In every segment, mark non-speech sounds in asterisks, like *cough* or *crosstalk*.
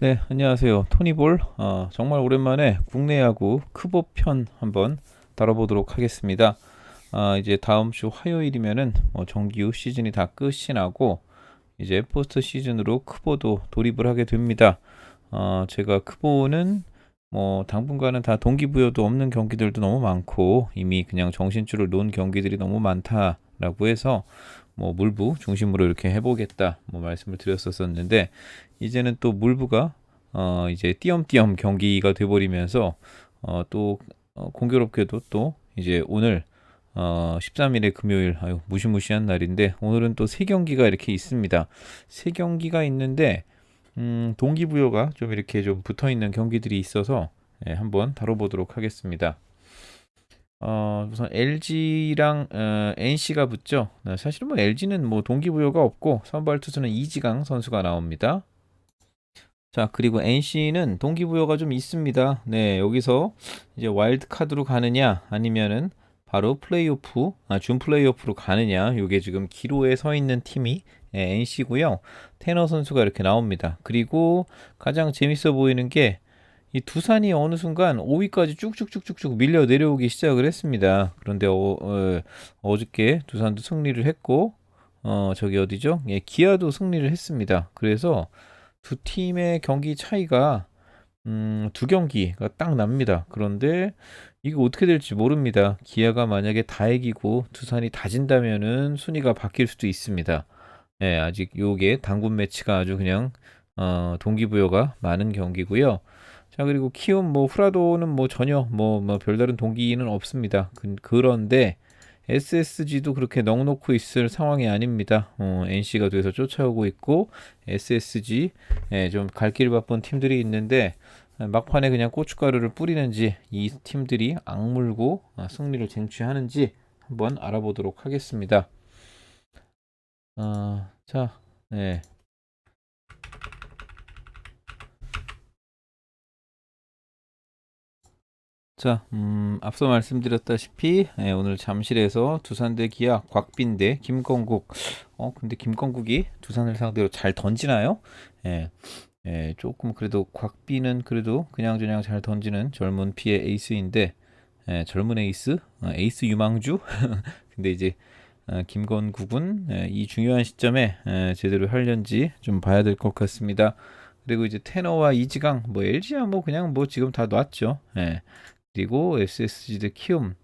네, 안녕하세요. 토니볼. 어, 정말 오랜만에 국내 야구 크보 편 한번 다뤄보도록 하겠습니다. 아, 이제 다음 주 화요일이면은 뭐 정규 시즌이 다 끝이 나고 이제 포스트 시즌으로 크보도 돌입을 하게 됩니다. 어, 제가 크보는 뭐 당분간은 다 동기부여도 없는 경기들도 너무 많고 이미 그냥 정신줄을 놓은 경기들이 너무 많다라고 해서 뭐 물부 중심으로 이렇게 해보겠다 뭐 말씀을 드렸었었는데 이제는 또 물부가 어 이제 띄엄띄엄 경기가 돼버리면서 어또 어, 공교롭게도 또 이제 오늘 어 13일의 금요일 아유 무시무시한 날인데 오늘은 또 세 경기가 이렇게 있습니다. 세 경기가 있는데 음 동기부여가 좀 이렇게 좀 붙어 있는 경기들이 있어서 예, 한번 다뤄보도록 하겠습니다. 어, 우선 LG랑 어, NC가 붙죠. 네, 사실 뭐 LG는 뭐 동기부여가 없고 선발 투수는 이지강 선수가 나옵니다. 자, 그리고 NC는 동기부여가 좀 있습니다. 네, 여기서 이제 와일드 카드로 가느냐 아니면은 바로 플레이오프, 아, 준 플레이오프로 가느냐. 요게 지금 기로에 서 있는 팀이 예, NC고요. 테너 선수가 이렇게 나옵니다. 그리고 가장 재밌어 보이는 게 이 두산이 어느 순간 5위까지 쭉쭉쭉쭉쭉 밀려 내려오기 시작을 했습니다. 그런데 어, 어, 저께 두산도 승리를 했고 어, 저기 어디죠? 예, 기아도 승리를 했습니다. 그래서 두 팀의 경기 차이가 음, 두 경기가 딱 납니다. 그런데 이거 어떻게 될지 모릅니다. 기아가 만약에 다 이기고 두산이 다 진다면은 순위가 바뀔 수도 있습니다. 예, 아직 요게 당군 매치가 아주 그냥 어, 동기부여가 많은 경기고요. 자, 그리고 키움 뭐 후라도는 뭐 전혀 뭐, 뭐 별다른 동기는 없습니다. 그, 그런데 SSG도 그렇게 넉넉고 있을 상황이 아닙니다. 어, NC가 돼서 쫓아오고 있고 SSG 예, 좀갈 길 바쁜 팀들이 있는데 막판에 그냥 고춧가루를 뿌리는지 이 팀들이 악물고 아, 승리를 쟁취하는지 한번 알아보도록 하겠습니다. 어, 자, 네. 자, 음, 앞서 말씀드렸다시피 예, 오늘 잠실에서 두산 대 기아, 곽빈 대 김건국. 어, 근데 김건국이 두산을 상대로 잘 던지나요? 예, 예, 조금 그래도 곽빈은 그래도 그냥저냥 잘 던지는 젊은 피의 에이스인데 예, 젊은 에이스, 어, 에이스 유망주. *laughs* 근데 이제 어, 김건국은 예, 이 중요한 시점에 예, 제대로 할련지 좀 봐야 될 것 같습니다. 그리고 이제 테너와 이지강, 뭐 LG야 뭐 그냥 뭐 지금 다 놨죠. 예. 그리고 SSG 대 키움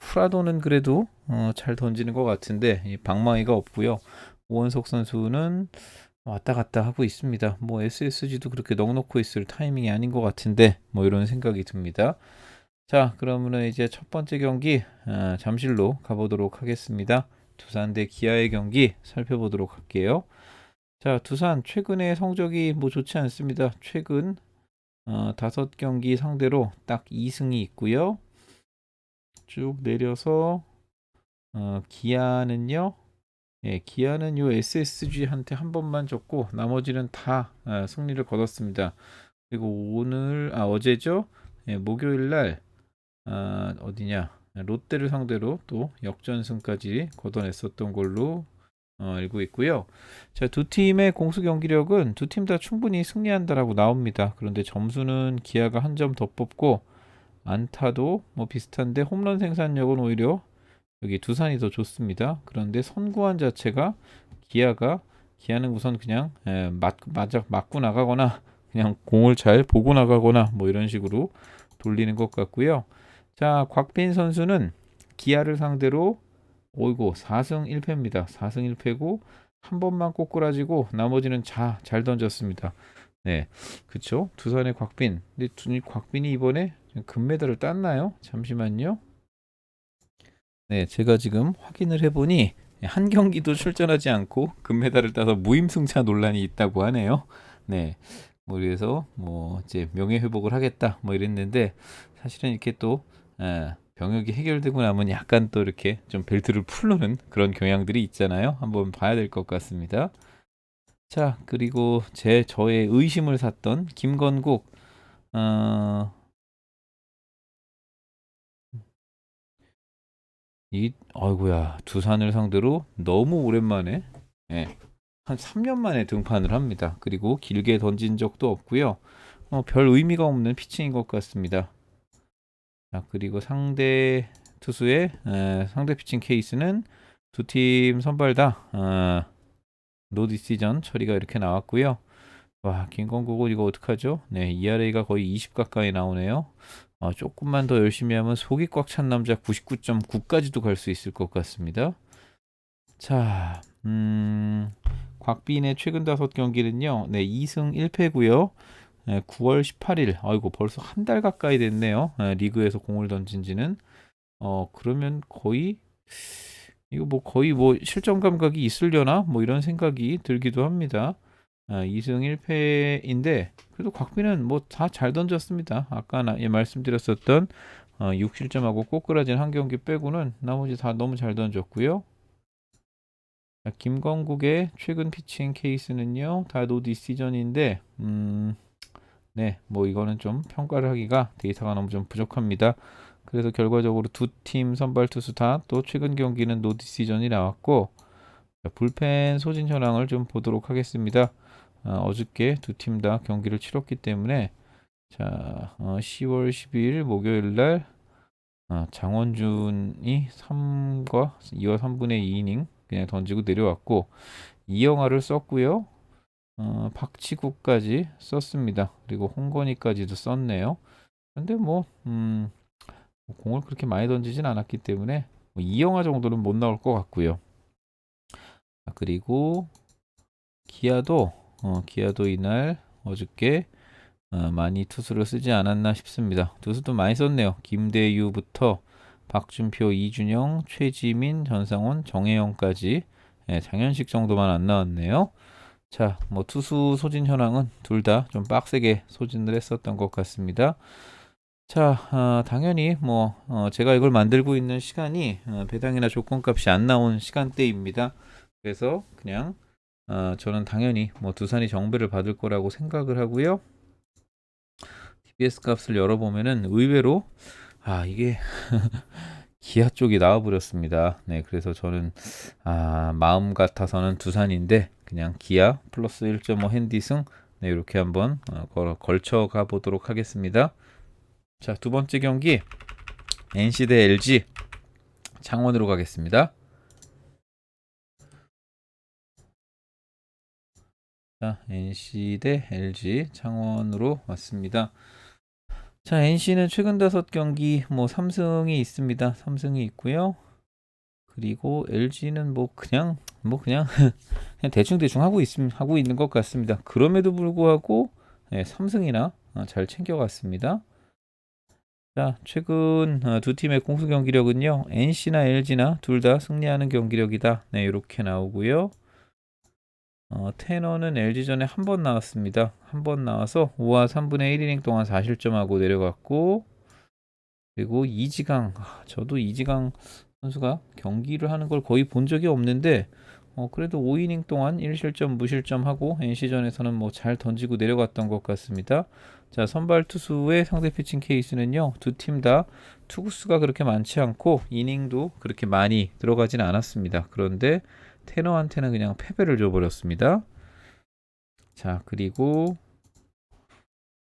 후라도는 그래도 어, 잘 던지는 것 같은데 이 방망이가 없고요. 오원석 선수는 왔다 갔다 하고 있습니다. 뭐 SSG도 그렇게 넉넉고 있을 타이밍이 아닌 것 같은데 뭐 이런 생각이 듭니다. 자 그러면은 이제 첫 번째 경기 어, 잠실로 가보도록 하겠습니다. 두산 대 기아의 경기 살펴보도록 할게요. 자 두산 최근의 성적이 뭐 좋지 않습니다. 최근 어, 다섯 경기 상대로 딱 2승이 있고요. 쭉 내려서 어, 기아는요. 예, 기아는 요 SSG한테 한 번만 졌고 나머지는 다 어, 승리를 거뒀습니다. 그리고 오늘 아 어제죠. 예, 목요일 날 아, 어디냐 롯데를 상대로 또 역전승까지 거둬냈었던 걸로 어, 알고 있고요. 자, 두 팀의 공수 경기력은 두 팀 다 충분히 승리한다라고 나옵니다. 그런데 점수는 기아가 한 점 더 뽑고 안타도 뭐 비슷한데 홈런 생산력은 오히려 여기 두산이 더 좋습니다. 그런데 선구안 자체가 기아가 기아는 우선 그냥 에, 맞, 맞아, 맞고 나가거나 그냥 공을 잘 보고 나가거나 뭐 이런 식으로 돌리는 것 같고요. 자, 곽빈 선수는 기아를 상대로 오이고 4승 1패입니다. 4승 1패고 한 번만 꼬꾸라지고 나머지는 자, 잘 던졌습니다. 네, 그쵸? 두산의 곽빈. 근데 두, 곽빈이 이번에 금메달을 땄나요? 잠시만요. 네, 제가 지금 확인을 해보니 한 경기도 출전하지 않고 금메달을 따서 무임승차 논란이 있다고 하네요. 네, 뭐 그래서 뭐 이제 명예 회복을 하겠다 뭐 이랬는데 사실은 이렇게 또 에, 병역이 해결되고 나면 약간 또 이렇게 좀 벨트를 풀르는 그런 경향들이 있잖아요. 한번 봐야 될 것 같습니다. 자, 그리고 제 저의 의심을 샀던 김건국 어... 이 아이고야 두산을 상대로 너무 오랜만에 예, 한 3년 만에 등판을 합니다. 그리고 길게 던진 적도 없고요. 어, 별 의미가 없는 피칭인 것 같습니다. 자, 그리고 상대 투수의 에, 상대 피칭 케이스는 두 팀 선발 다 어, 노 디시전 처리가 이렇게 나왔고요. 와, 김건국은 이거 어떡하죠? 네, ERA가 거의 20 가까이 나오네요. 어, 조금만 더 열심히 하면 속이 꽉 찬 남자 99.9까지도 갈 수 있을 것 같습니다. 자, 음, 곽빈의 최근 다섯 경기는요. 네, 2승 1패고요. 네, 9월 18일. 아이고, 벌써 한 달 가까이 됐네요. 네, 리그에서 공을 던진 지는. 어, 그러면 거의 이거 뭐 거의 뭐 실전 감각이 있으려나? 뭐 이런 생각이 들기도 합니다. 아, 2승 1패인데 그래도 곽빈은 뭐 다 잘 던졌습니다. 아까 나, 예, 말씀드렸었던 어, 6실점하고 꼬꾸라진 한 경기 빼고는 나머지 다 너무 잘 던졌고요. 자, 김건국의 최근 피칭 케이스는요. 다 노디시전인데 음, 네, 뭐 이거는 좀 평가를 하기가 데이터가 너무 좀 부족합니다. 그래서 결과적으로 두 팀 선발 투수 다 또 최근 경기는 노디시전이 나왔고 자, 불펜 소진 현황을 좀 보도록 하겠습니다. 어, 저께 두 팀 다 경기를 치렀기 때문에 자 어, 10월 12일 목요일 날 어, 장원준이 3과 2와 3분의 2이닝 그냥 던지고 내려왔고 이영하를 썼고요. 어, 박치구까지 썼습니다. 그리고 홍건희까지도 썼네요. 근데 뭐 음, 공을 그렇게 많이 던지진 않았기 때문에 뭐 이영하 정도는 못 나올 것 같고요. 그리고 기아도 어, 기아도 이날 어저께 어, 많이 투수를 쓰지 않았나 싶습니다. 투수도 많이 썼네요. 김대유부터 박준표, 이준영, 최지민, 전상원, 정혜영까지 예, 장현식 정도만 안 나왔네요. 자, 뭐 투수 소진 현황은 둘 다 좀 빡세게 소진을 했었던 것 같습니다. 자, 어, 당연히 뭐 어, 제가 이걸 만들고 있는 시간이 어, 배당이나 조건값이 안 나온 시간대입니다. 그래서 그냥 어, 저는 당연히 뭐 두산이 정배를 받을 거라고 생각을 하고요. TBS 값을 열어보면은 의외로 아 이게 *laughs* 기아 쪽이 나와버렸습니다. 네, 그래서 저는 아 마음 같아서는 두산인데 그냥 기아 플러스 1.5 핸디승 네, 이렇게 한번 어, 걸쳐 가 보도록 하겠습니다. 자, 두 번째 경기 NC 대 LG 창원으로 가겠습니다. 자, NC 대 LG 창원으로 왔습니다. 자, NC는 최근 다섯 경기 뭐 3승이 있습니다. 3승이 있고요. 그리고 LG는 뭐 그냥 뭐 그냥 *laughs* 그냥 대충 대충 하고 있 하고 있는 것 같습니다. 그럼에도 불구하고 네, 3승이나 어, 잘 챙겨갔습니다. 자, 최근 어, 두 팀의 공수 경기력은요. NC나 LG나 둘 다 승리하는 경기력이다. 네, 이렇게 나오고요. 어, 테너는 LG전에 한 번 나왔습니다. 한 번 나와서 5와 3분의 1이닝 동안 4실점하고 내려갔고 그리고 이지강 아, 저도 이지강 선수가 경기를 하는 걸 거의 본 적이 없는데 어, 그래도 5이닝 동안 1실점 무실점하고 NC전에서는 뭐 잘 던지고 내려갔던 것 같습니다. 자, 선발 투수의 상대 피칭 케이스는요. 두 팀 다 투구수가 그렇게 많지 않고 이닝도 그렇게 많이 들어가진 않았습니다. 그런데 테너한테는 그냥 패배를 줘버렸습니다. 자, 그리고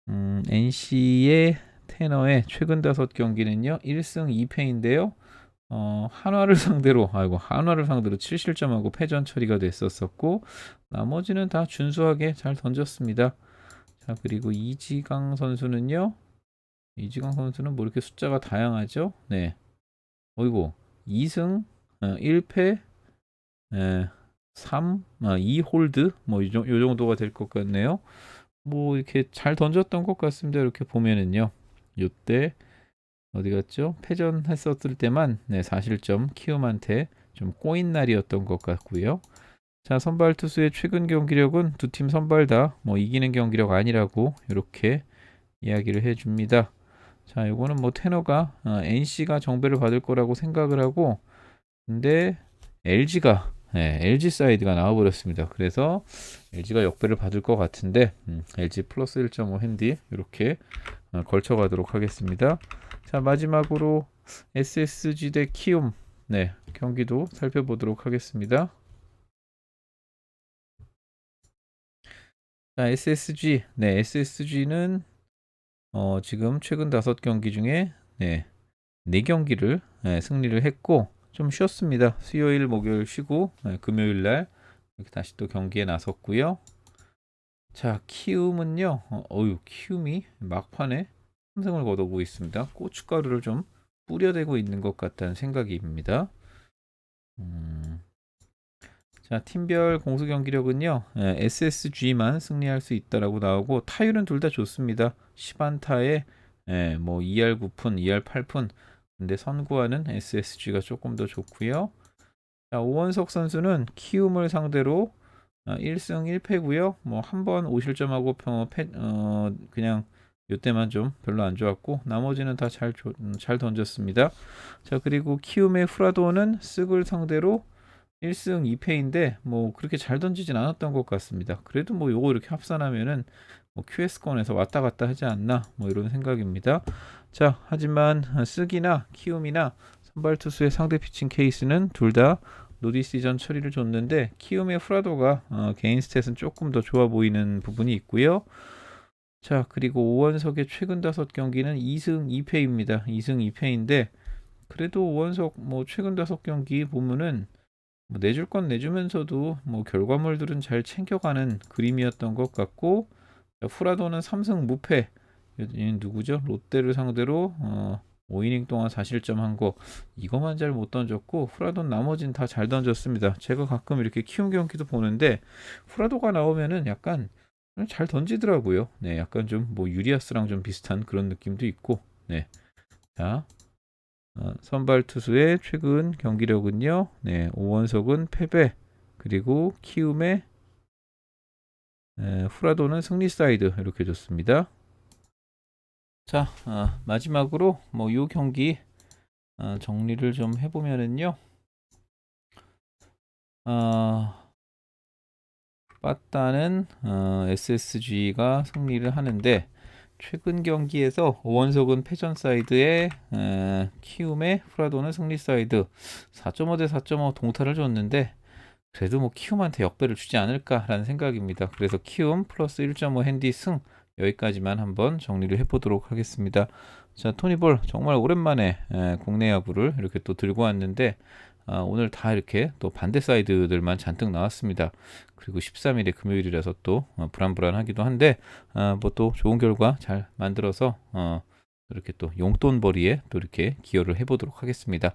음, NC의 테너의 최근 다섯 경기는요. 1승 2패인데요. 어, 한화를 *laughs* 상대로 아이고 한화를 상대로 7실점하고 패전 처리가 됐었었고 나머지는 다 준수하게 잘 던졌습니다. 자, 그리고 이지강 선수는요. 이지강 선수는 뭐 이렇게 숫자가 다양하죠? 네. 어이고, 2승, 어, 1패, 에, 3, 아, 2 홀드, 뭐, 이, 요 정도가 될 것 같네요. 뭐, 이렇게 잘 던졌던 것 같습니다. 이렇게 보면은요. 요때, 어디 갔죠? 패전했었을 때만, 네, 4실점 키움한테 좀 꼬인 날이었던 것 같고요. 자, 선발 투수의 최근 경기력은 두 팀 선발 다 뭐 이기는 경기력 아니라고 이렇게 이야기를 해 줍니다. 자, 이거는 뭐 테너가 어, NC가 정배를 받을 거라고 생각을 하고 근데 LG가 네, LG 사이드가 나와버렸습니다. 그래서 LG가 역배를 받을 것 같은데 음, LG 플러스 1.5 핸디 이렇게 어, 걸쳐가도록 하겠습니다. 자 마지막으로 SSG 대 키움 네 경기도 살펴보도록 하겠습니다. 자, SSG. 네, SSG는 어, 지금 최근 다섯 경기 중에 네, 네 경기를 네, 승리를 했고 좀 쉬었습니다. 수요일, 목요일 쉬고 네, 금요일 날 이렇게 다시 또 경기에 나섰고요. 자, 키움은요. 어, 어유, 키움이 막판에 3승을 거두고 있습니다. 고춧가루를 좀 뿌려대고 있는 것 같다는 생각입니다. 음. 자, 팀별 공수 경기력은요. 예, SSG만 승리할 수 있다라고 나오고 타율은 둘 다 좋습니다. 10안타에 예, 뭐 2할 9푼, 2할 8푼. 근데 선구하는 SSG가 조금 더 좋고요. 자, 오원석 선수는 키움을 상대로 어, 1승 1패고요. 뭐 한번 5실점하고 어, 패, 어, 그냥 요때만 좀 별로 안 좋았고 나머지는 다 잘 잘 던졌습니다. 자, 그리고 키움의 후라도는 쓱을 상대로 1승 2패인데 뭐 그렇게 잘 던지진 않았던 것 같습니다. 그래도 뭐 요거 이렇게 합산하면은 뭐 QS권에서 왔다 갔다 하지 않나 뭐 이런 생각입니다. 자, 하지만 쓱이나 키움이나 선발 투수의 상대 피칭 케이스는 둘 다 노디시전 처리를 줬는데 키움의 후라도가 어, 개인 스탯은 조금 더 좋아 보이는 부분이 있고요. 자, 그리고 오원석의 최근 다섯 경기는 2승 2패입니다. 2승 2패인데 그래도 오원석 뭐 최근 다섯 경기 보면은 뭐 내줄 건 내주면서도 뭐 결과물들은 잘 챙겨가는 그림이었던 것 같고 후라도는 3승 무패 누구죠? 롯데를 상대로 어, 5이닝 동안 4실점 한 거 이거만 잘 못 던졌고 후라도는 나머지는 다잘 던졌습니다. 제가 가끔 이렇게 키움 경기도 보는데 후라도가 나오면은 약간 잘 던지더라고요. 네, 약간 좀 뭐 유리아스랑 좀 비슷한 그런 느낌도 있고. 네. 자, 어, 선발 투수의 최근 경기력은요. 네, 오원석은 패배. 그리고 키움의 에, 후라도는 승리 사이드 이렇게 줬습니다. 자, 어, 마지막으로 뭐요 경기 어, 정리를 좀 해보면은요. 어, 빠따는 어, SSG가 승리를 하는데 최근 경기에서 오원석은 패전 사이드에 에, 키움의 프라도는 승리 사이드 4.5 대 4.5 동타를 줬는데 그래도 뭐 키움한테 역배를 주지 않을까라는 생각입니다. 그래서 키움 플러스 1.5 핸디 승 여기까지만 한번 정리를 해보도록 하겠습니다. 자 토니볼 정말 오랜만에 에, 국내 야구를 이렇게 또 들고 왔는데 아, 오늘 다 이렇게 또 반대 사이드들만 잔뜩 나왔습니다. 그리고 13일에 금요일이라서 또 어, 불안불안하기도 한데 아, 뭐또 좋은 결과 잘 만들어서 어, 이렇게 또 용돈벌이에 또 이렇게 기여를 해보도록 하겠습니다.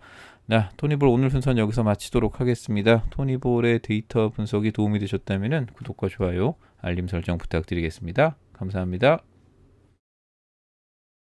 자, 토니볼 오늘 순서는 여기서 마치도록 하겠습니다. 토니볼의 데이터 분석이 도움이 되셨다면 구독과 좋아요, 알림 설정 부탁드리겠습니다. 감사합니다.